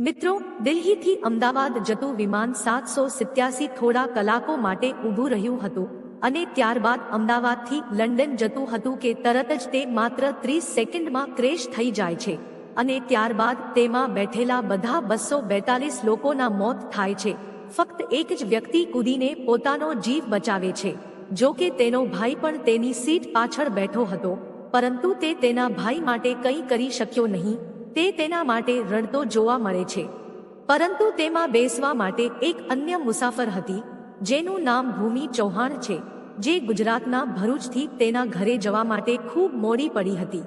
મિત્રો, દિલ્હીથી અમદાવાદ જતું વિમાન સાતસો સિત્યાસી થોડા કલાકો માટે ઊભું રહ્યું હતું અને ત્યારબાદ અમદાવાદથી લંડન જતું હતું કે તરત જ તે માત્ર ત્રીસ સેકન્ડમાં ક્રેશ થઈ જાય છે અને ત્યારબાદ તેમાં બેઠેલા બધા બસો બેતાલીસ લોકોના મોત થાય છે. ફક્ત એક જ વ્યક્તિ કૂદીને પોતાનો જીવ બચાવે છે. જો કે તેનો ભાઈ પણ તેની સીટ પાછળ બેઠો હતો, પરંતુ તે તેના ભાઈ માટે કંઈ કરી શક્યો નહીં. તે તેના માટે રડતો જોવા મળે છે. પરંતુ તેમાં બેસવા માટે એક અન્ય મુસાફર હતી, જેનું નામ ભૂમિ ચૌહાણ છે, જે ગુજરાતના ભરૂચથી તેના ઘરે જવા માટે ખૂબ મોડી પડી હતી.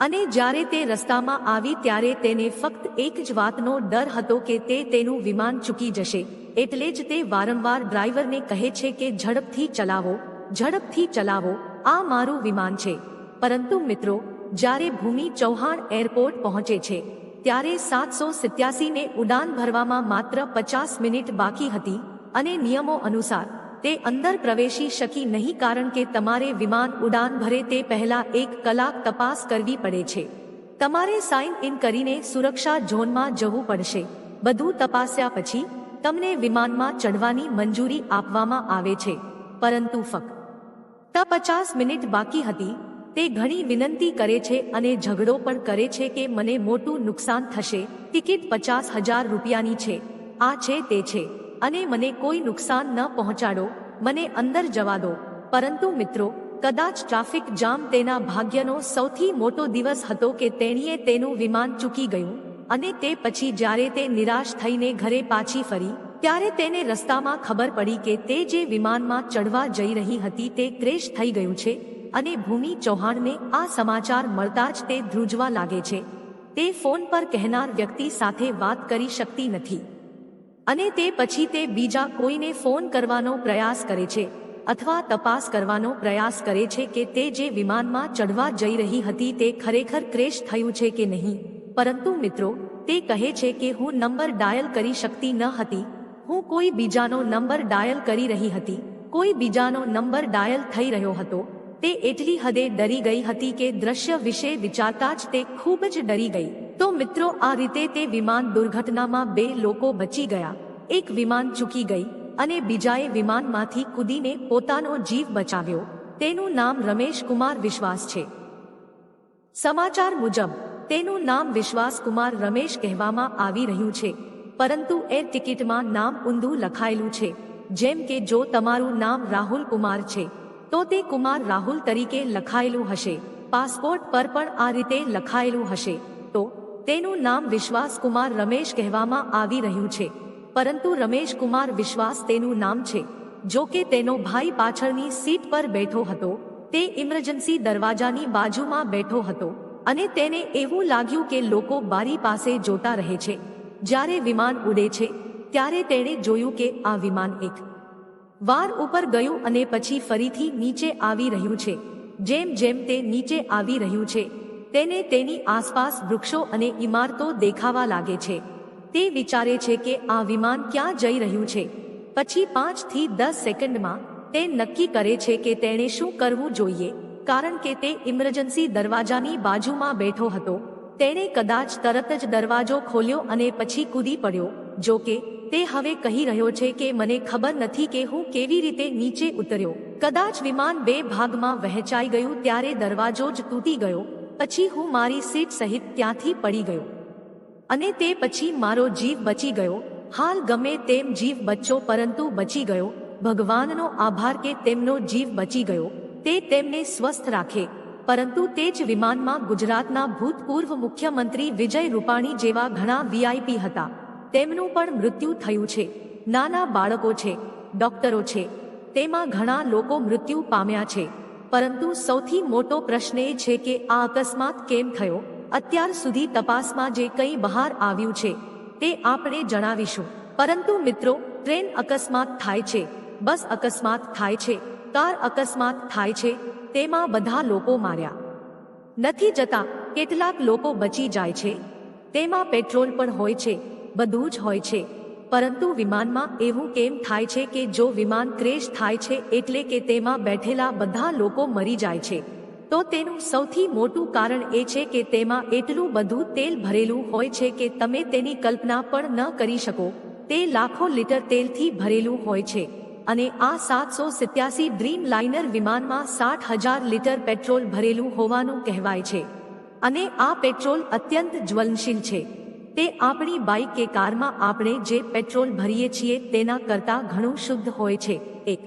અને જ્યારે તે રસ્તામાં આવી ત્યારે તેને ફક્ત એક જ વાતનો ડર હતો કે તે તેનું વિમાન ચૂકી જશે, એટલે જ તે વારંવાર ડ્રાઈવરને કહે છે કે ઝડપથી ચલાવો ઝડપથી ચલાવો, આ મારું વિમાન છે. પરંતુ મિત્રો જ્યારે ભૂમિ ચૌહાણ એરપોર્ટ પહોંચે છે, ત્યારે સાતસો સિત્યાસીને ઉડાન ભરવામાં માત્ર પચાસ મિનિટ બાકી હતી અને નિયમો અનુસાર તે અંદર પ્રવેશી શકી નહીં કારણ કે તમારે વિમાન ઉડાન ભરે તે પહેલા એક કલાક તપાસ કરવી પડે છે. તમારે સાઇન ઇન કરીને સુરક્ષા ઝોનમાં જવું પડશે. બધું તપાસ્યા પછી તમને વિમાનમાં ચઢવાની મંજૂરી આપવામાં આવે છે. પરંતુ ફક્ત પચાસ મિનિટ બાકી હતી તે ઘણી વિનંતી કરે છે અને ઝઘડો પણ કરે છે કે મને મોટું નુકસાન થશે, ટિકિટ પચાસ હજાર રૂપિયાની છે, આ છે તે છે, અને મને કોઈ નુકસાન ન પહોંચાડો, મને અંદર જવા દો. પરંતુ મિત્રો, કદાચ ટ્રાફિક જામ તેના ભાગ્યનો સૌથી મોટો દિવસ હતો કે તેણીએ તેનું વિમાન ચૂકી ગયું, અને તે પછી જ્યારે તે નિરાશ થઈને ઘરે પાછી ફરી, ત્યારે તેને રસ્તામાં ખબર પડી કે તે જે વિમાનમાં ચડવા જઈ રહી હતી તે ક્રેશ થઈ ગયું છે અને ભૂમિ ચૌહાણને આ સમાચાર મળતા જ તે ધ્રુજવા લાગે છે. તે ફોન પર કહેનાર વ્યક્તિ સાથે વાત કરી શકતી નથી. અને તે પછી તે બીજા કોઈને ફોન કરવાનો પ્રયાસ કરે છે, અથવા તપાસ કરવાનો પ્રયાસ કરે છે કે તે જે વિમાનમાં ચડવા જઈ રહી હતી તે ખરેખર ક્રેશ થયું છે કે નહીં. પરંતુ મિત્રો, તે કહે છે કે હું નંબર ડાયલ કરી શકતી ન હતી. હું કોઈ બીજાનો નંબર ડાયલ કરી રહી હતી. કોઈ બીજાનો નંબર ડાયલ થઈ રહ્યો હતો. તે એટલી હદે ડરી ગઈ હતી કે દ્રશ્ય વિશે વિચારતા જ તે ખૂબ જ ડરી ગઈ. તો મિત્રો, આ રીતે તે વિમાન દુર્ઘટનામાં બે લોકો બચી ગયા. એક વિમાન ચૂકી ગઈ અને બીજાએ વિમાનમાંથી કૂદીને પોતાનો જીવ બચાવ્યો. તેનું નામ રમેશ કુમાર વિશ્વાસ છે. સમાચાર મુજબ, તેનું નામ વિશ્વાસ કુમાર રમેશ કહેવામાં આવી રહ્યું છે. પરંતુ એર ટિકિટમાં નામ ઊંધું લખાયેલું છે. જેમ કે જો તમારું નામ રાહુલ કુમાર છે તો તે કુમાર રાહુલ તરીકે લખાયેલું હશે. પાસપોર્ટ પર પણ આ રીતે લખાયેલું હશે. તો તેનું નામ વિશ્વાસ કુમાર રમેશ કહેવામાં આવી રહ્યું છે. પરંતુ રમેશ કુમાર વિશ્વાસ તેનું નામ છે. જો કે તેનો ભાઈ પાછળની સીટ પર બેઠો હતો. તે ઇમરજન્સી દરવાજાની બાજુમાં બેઠો હતો. અને તેને એવું લાગ્યું કે લોકો બારી પાસે જોતા રહે છે. જ્યારે વિમાન ઉડે છે, ત્યારે તેણે જોયું કે આ વિમાન એક વાર ઉપર ગયું અને પછી ફરીથી નીચે આવી રહ્યું છે. જેમ જેમ તે નીચે આવી રહ્યું છે, તેને તેની આસપાસ વૃક્ષો અને ઇમારતો દેખાવા લાગે છે. તે વિચારે છે કે આ વિમાન ક્યાં જઈ રહ્યું છે. પછી પાંચથી દસ સેકન્ડમાં તે નક્કી કરે છે કે તેણે શું કરવું જોઈએ, કારણ કે તે ઇમરજન્સી દરવાજાની બાજુમાં બેઠો હતો. તેણે કદાચ તરત જ દરવાજો ખોલ્યો અને પછી કૂદી પડ્યો, જો કે તે હવે કહી રહ્યો છે કે મને ખબર નથી કે હું કેવી રીતે નીચે ઉતર્યો. કદાચ વિમાન બે ભાગમાં વહેંચાઈ ગયું ત્યારે દરવાજો જ તૂટી ગયો. પછી હું મારી સીટ સહિત ત્યાંથી પડી ગયો. અને તે પછી મારો જીવ બચી ગયો. હાલ ગમે તેમ જીવ બચ્યો પરંતુ બચી ગયો. ભગવાનનો આભાર કે તેમનો જીવ બચી ગયો. તે તેમને સ્વસ્થ રાખે. પરંતુ તે જ વિમાનમાં ગુજરાતના ભૂતપૂર્વ મુખ્યમંત્રી વિજય રૂપાણી જેવા ઘણા વીઆઈપી હતા. તેમનું પણ મૃત્યુ થયું છે. નાના બાળકો છે, ડોક્ટરો છે. તેમાં ઘણા લોકો મૃત્યુ પામ્યા છે. પરંતુ સૌથી મોટો પ્રશ્ન એ છે કે આ અકસ્માત કેમ થયો? અત્યાર સુધી તપાસમાં જે કંઈ બહાર આવ્યું છે, તે આપણે જણાવીશું. પરંતુ મિત્રો, ટ્રેન અકસ્માત થાય છે, બસ અકસ્માત થાય છે, કાર અકસ્માત થાય છે, તેમાં બધા લોકો માર્યા. નથી જતા, કેટલાક લોકો બચી જાય છે. તેમાં પેટ્રોલ પણ હોય છે. બધું જ હોય છે. પરંતુ વિમાનમાં એવું કેમ થાય છે કે જો વિમાન ક્રેશ થાય છે એટલે કે તેમાં બેઠેલા બધા લોકો મરી જાય છે? તો તેનું સૌથી મોટું કારણ એ છે કે તેમાં એટલું બધું તેલ ભરેલું હોય છે કે તમે તેની કલ્પના પણ ન કરી શકો. તે લાખો લીટર તેલથી ભરેલું હોય છે. અને આ સાતસો સિત્યાસી ડ્રીમ લાઇનર વિમાનમાં સાઠ હજાર લીટર પેટ્રોલ ભરેલું હોવાનું કહેવાય છે. અને આ પેટ્રોલ અત્યંત જ્વલનશીલ છે. તે આપણી બાઇક કે કારમાં આપણે જે પેટ્રોલ ભરીએ છીએ તેના કરતાં ઘણું શુદ્ધ હોય છે. એક.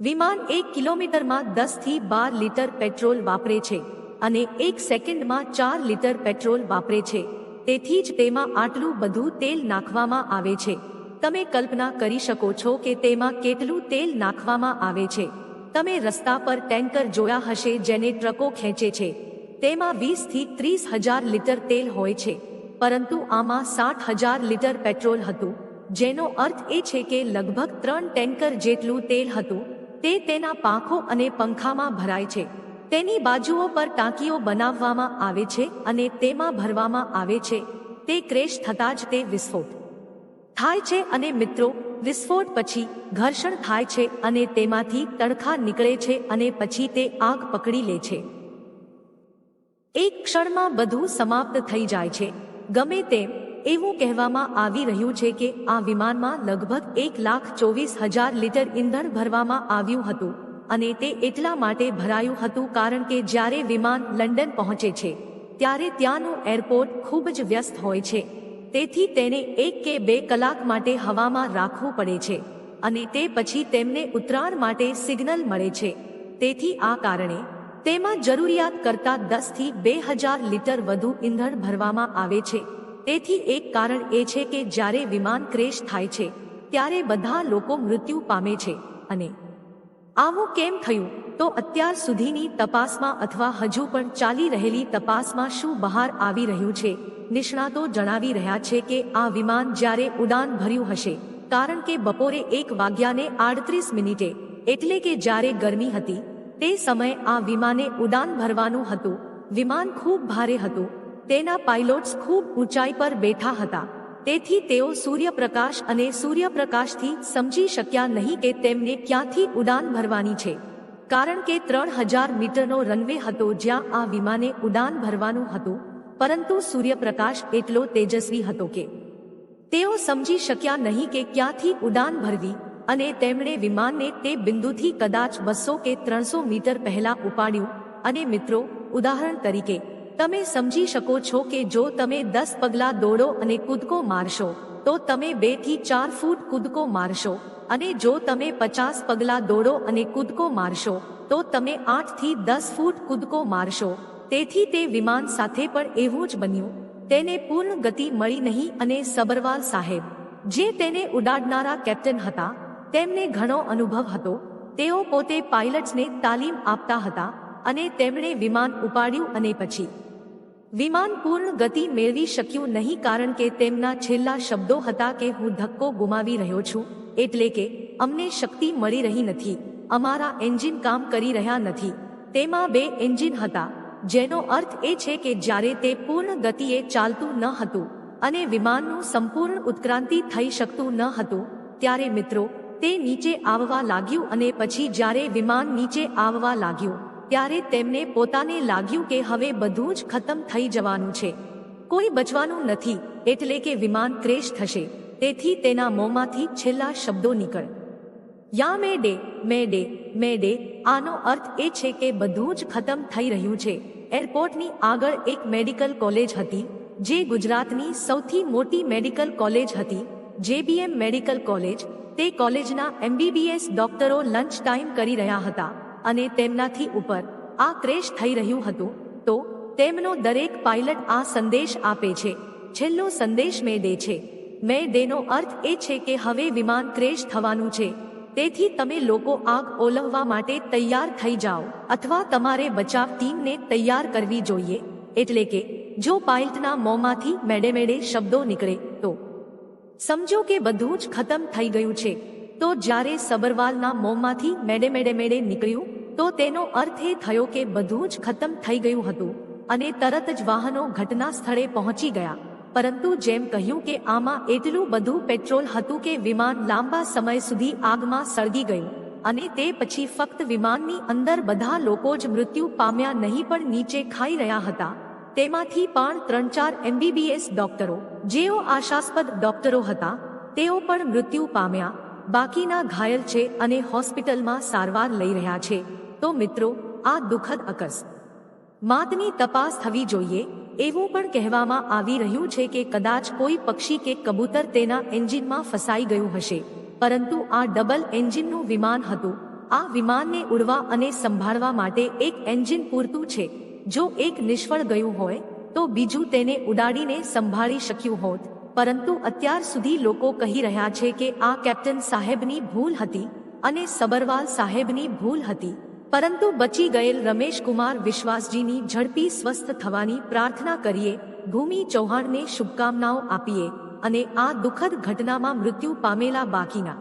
વિમાન એક કિલોમીટરમાં દસથી બાર લીટર પેટ્રોલ વાપરે છે અને એક સેકન્ડમાં ચાર લીટર પેટ્રોલ વાપરે છે. તેથી જ તેમાં આટલું બધું તેલ નાખવામાં આવે છે. તમે કલ્પના કરી શકો છો કે તેમાં કેટલું તેલ નાખવામાં આવે છે. તમે રસ્તા પર ટેન્કર જોયા હશે જેને ટ્રકો ખેંચે છે. તેમાં વીસથી ત્રીસ હજાર લીટર તેલ હોય છે. પરંતુ આમાં સાઠ હજાર લીટર પેટ્રોલ હતું, જેનો અર્થ એ છે કે લગભગ ત્રણ ટેન્કર જેટલું તેલ હતું, તે તેના પાંખો અને પંખામાં ભરાય છે. તેની બાજુઓ પર ટાંકીઓ બનાવવામાં આવે છે અને તેમાં ભરવામાં આવે છે. તે ક્રેશ થતાં જ તે વિસ્ફોટ થાય છે અને મિત્રો, વિસ્ફોટ પછી ઘર્ષણ થાય છે અને તેમાંથી તડખા નીકળે છે અને પછી તે આગ પકડી લે છે. એક ક્ષણમાં બધું સમાપ્ત થઈ જાય છે. ગમે તેમ, એવું કહેવામાં આવી રહ્યું છે કે આ વિમાનમાં લગભગ એક લાખ ચોવીસ હજાર લીટર ઈંધણ ભરવામાં આવ્યું હતું અને તે એટલા માટે ભરાયું હતું કારણ કે જ્યારે વિમાન લંડન પહોંચે છે, ત્યારે ત્યાંનું એરપોર્ટ ખૂબ જ વ્યસ્ત હોય છે. તેથી તેને એક કે બે કલાક માટે હવામાં રાખવું પડે છે અને તે પછી તેમને ઉતરાણ માટે સિગ્નલ મળે છે. તેથી આ કારણે તેમાં જરૂરિયાત કરતાં દસથી બે હજાર લીટર વધુ ઈંધણ ભરવામાં આવે છે. તેથી એક કારણ એ છે કે જ્યારે વિમાન ક્રેશ થાય છે, ત્યારે બધા લોકો મૃત્યુ પામે છે. અને આવું કેમ થયું? તો અત્યાર સુધીની તપાસમાં અથવા હજુ પણ ચાલી રહેલી તપાસમાં શું બહાર આવી રહ્યું છે? નિષ્ણાતો જણાવી રહ્યા છે કે આ વિમાન જ્યારે ઉડાન ભર્યું હશે, કારણ કે બપોરે એક વાગ્યાને આડત્રીસ મિનિટે, એટલે કે જ્યારે ગરમી હતી તે સમયે આ વિમાને ઉડાન ભરવાનું હતું. વિમાન ખૂબ ભારે હતું. તેના પાયલોટ્સ ખૂબ ઊંચાઈ પર બેઠા હતા. તેથી તેઓ સૂર્યપ્રકાશ અને સૂર્યપ્રકાશથી સમજી શક્યા નહીં કે તેમને ક્યાંથી ઉડાન ભરવાની છે. કારણ કે ત્રણ હજાર મીટરનો રનવે હતો જ્યાં આ વિમાને ઉડાન ભરવાનું હતું. પરંતુ સૂર્યપ્રકાશ એટલો તેજસ્વી હતો કે તેઓ સમજી શક્યા નહીં કે ક્યાંથી ઉડાન ભરવી. અને તેમણે વિમાનને તે બિંદુથી કદાચ બસો કે ત્રણસો મીટર પહેલા ઉપાડ્યું. અને મિત્રો, ઉદાહરણ તરીકે, તમે સમજી શકો છો કે જો તમે દસ પગલા દોડો અને કૂદકો મારશો, તો તમે બેથી ચાર ફૂટ કૂદકો મારશો. અને જો તમે પચાસ પગલા દોડો અને કૂદકો મારશો, તો તમે આઠથી દસ ફૂટ કૂદકો મારશો. તેથી તે વિમાન સાથે પણ એવું જ બન્યું. તેને પૂર્ણ ગતિ મળી નહીં અને સબરવાલ સાહેબ, જે તેને ઉડાડનારા કેપ્ટન હતા તેમને ઘણો અનુભવ હતો. તેઓ પોતે પાયલટ્સને તાલીમ આપતા હતા અને તેમણે વિમાન ઉપાડ્યું અને પછી વિમાન પૂર્ણ ગતિ મેળવી શક્યું નહીં કારણ કે તેમના છેલ્લા શબ્દો હતા કે હું ધક્કો ગુમાવી રહ્યો છું, એટલે કે અમને શક્તિ મળી રહી નથી, અમારા એન્જિન કામ કરી રહ્યા નથી. તેમાં બે એન્જિન હતા, જેનો અર્થ એ છે કે જ્યારે તે પૂર્ણ ગતિએ ચાલતું ન હતું અને વિમાનનું સંપૂર્ણ ઉત્ક્રાંતિ થઈ શકતું ન હતું, ત્યારે મિત્રો તે નીચે આવવા લાગ્યું અને પછી જ્યારે વિમાન નીચે આવવા લાગ્યું, ત્યારે તેમને પોતાને લાગ્યું કે હવે બધું જ ખતમ થઈ જવાનું છે. કોઈ બચવાનું નથી, એટલે કે વિમાન ક્રેશ થશે. તેથી તેના મોંમાંથી છેલ્લા શબ્દો નીકળ. યા mayday mayday mayday, આનો અર્થ એ છે કે બધું જ ખતમ થઈ રહ્યું છે. એરપોર્ટની આગળ એક મેડિકલ કોલેજ હતી, જે ગુજરાતની સૌથી મોટી મેડિકલ કોલેજ હતી. જેબીએમ મેડિકલ કોલેજ તે કોલેજના એમબીબીએસ ડોક્ટરો લંચ ટાઈમ કરી રહ્યા હતા અને તેમનાથી ઉપર આ ક્રેશ થઈ રહ્યું હતું, તો તેમનો દરેક પાયલટ આ સંદેશ આપે છે. છેલ્લો સંદેશ મેં દે છે. મેં દેનો અર્થ એ છે કે હવે વિમાન ક્રેશ થવાનું છે. તેથી તમે લોકો આગ ઓલવવા માટે તૈયાર થઈ જાઓ અથવા તમારે બચાવ ટીમને તૈયાર કરવી જોઈએ, એટલે કે જો પાયલટના મોંમાંથી મેડે મેડે શબ્દો નીકળે સમજો કે બધું જ ખતમ થઈ ગયું છે. તો જ્યારે સબરવાલના મોંમાંથી મેડે મેડે મેડે નીકળ્યું, તો તેનો અર્થ એ થયો કે બધું જ ખતમ થઈ ગયું હતું અને તરત જ વાહનો ઘટના સ્થળે પહોંચી ગયા. પરંતુ જેમ કહ્યું કે આમાં એટલું બધું પેટ્રોલ હતું કે વિમાન લાંબા સમય સુધી આગમાં સળગી ગયું અને તે પછી ફક્ત વિમાનની અંદર બધા લોકો જ મૃત્યુ પામ્યા નહીં પણ નીચે ખાઈ રહ્યા હતા. તેમાંથી પણ ત્રણ ચાર એમબીબીએસ ડોક્ટરો, જેઓ આશાસ્પદ ડોક્ટરો હતા, તેઓ પણ મૃત્યુ પામ્યા, બાકીના ઘાયલ છે અને હોસ્પિટલમાં સારવાર લઈ રહ્યા છે. તો મિત્રો, આ દુઃખદ અકસ. માતની તપાસ થવી જોઈએ, એવું પણ કહેવામાં આવી રહ્યું છે કે કદાચ કોઈ પક્ષી કે કબૂતર તેના એન્જિનમાં ફસાઈ ગયું હશે. પરંતુ આ ડબલ એન્જિનનું વિમાન હતું. આ વિમાનને ઉડવા અને સંભાળવા માટે એક એન્જિન પૂરતું છે. જો એક નિષ્ફળ ગયું હોય, તો બીજું તેને ઉડાડીને સંભાળી શક્યું હોત. પરંતુ અત્યાર સુધી લોકો કહી રહ્યા છે કે આ કેપ્ટન સાહેબની ભૂલ હતી અને સબરવાલ સાહેબની ભૂલ હતી. પરંતુ બચી ગયેલ રમેશ કુમાર વિશ્વાસજીની ઝડપી સ્વસ્થ થવાની પ્રાર્થના કરીએ, ભૂમિ ચૌહાણને શુભકામનાઓ આપીએ અને આ દુઃખદ ઘટનામાં મૃત્યુ પામેલા બાકીના.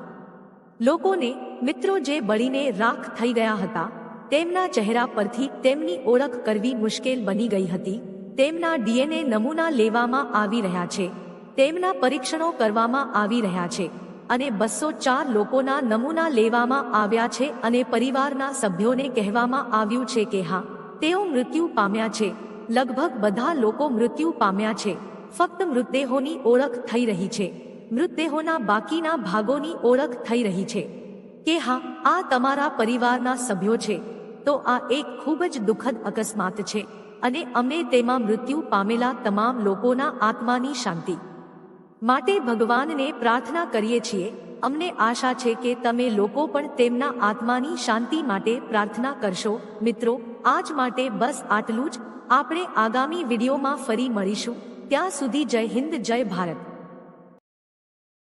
લોકોને મિત્રો જે બળીને રાખ થઈ ગયા હતા તેમના ચહેરા પરથી તેમની ઓળખ કરવી મુશ્કેલ બની ગઈ હતી. તેમના ડીએનએ નમૂના લેવામાં આવી રહ્યા છે. તેમના પરીક્ષણો કરવામાં આવી રહ્યા છે અને બસો ચાર લોકોના નમૂના લેવામાં આવ્યા છે અને પરિવારના સભ્યોને કહેવામાં આવ્યું છે કે હા, તેઓ મૃત્યુ પામ્યા છે. લગભગ બધા લોકો મૃત્યુ પામ્યા છે. ફક્ત મૃતદેહોની ઓળખ થઈ રહી છે. મૃતદેહોના બાકીના ભાગોની ઓળખ થઈ રહી છે. કે હા, આ તમારા પરિવારના સભ્યો છે. તો આ એક ખૂબ જ દુઃખદ અકસ્માત છે અને અમે તેમાં મૃત્યુ પામેલા તમામ લોકોના આત્માની શાંતિ માટે ભગવાનને પ્રાર્થના કરીએ છીએ. અમને આશા છે કે તમે લોકો પણ તેમના આત્માની શાંતિ માટે પ્રાર્થના કરશો. મિત્રો, આજ માટે બસ આટલું જ. આપણે આગામી વિડીયોમાં ફરી મળીશું. ત્યાં સુધી જય હિન્દ, જય ભારત.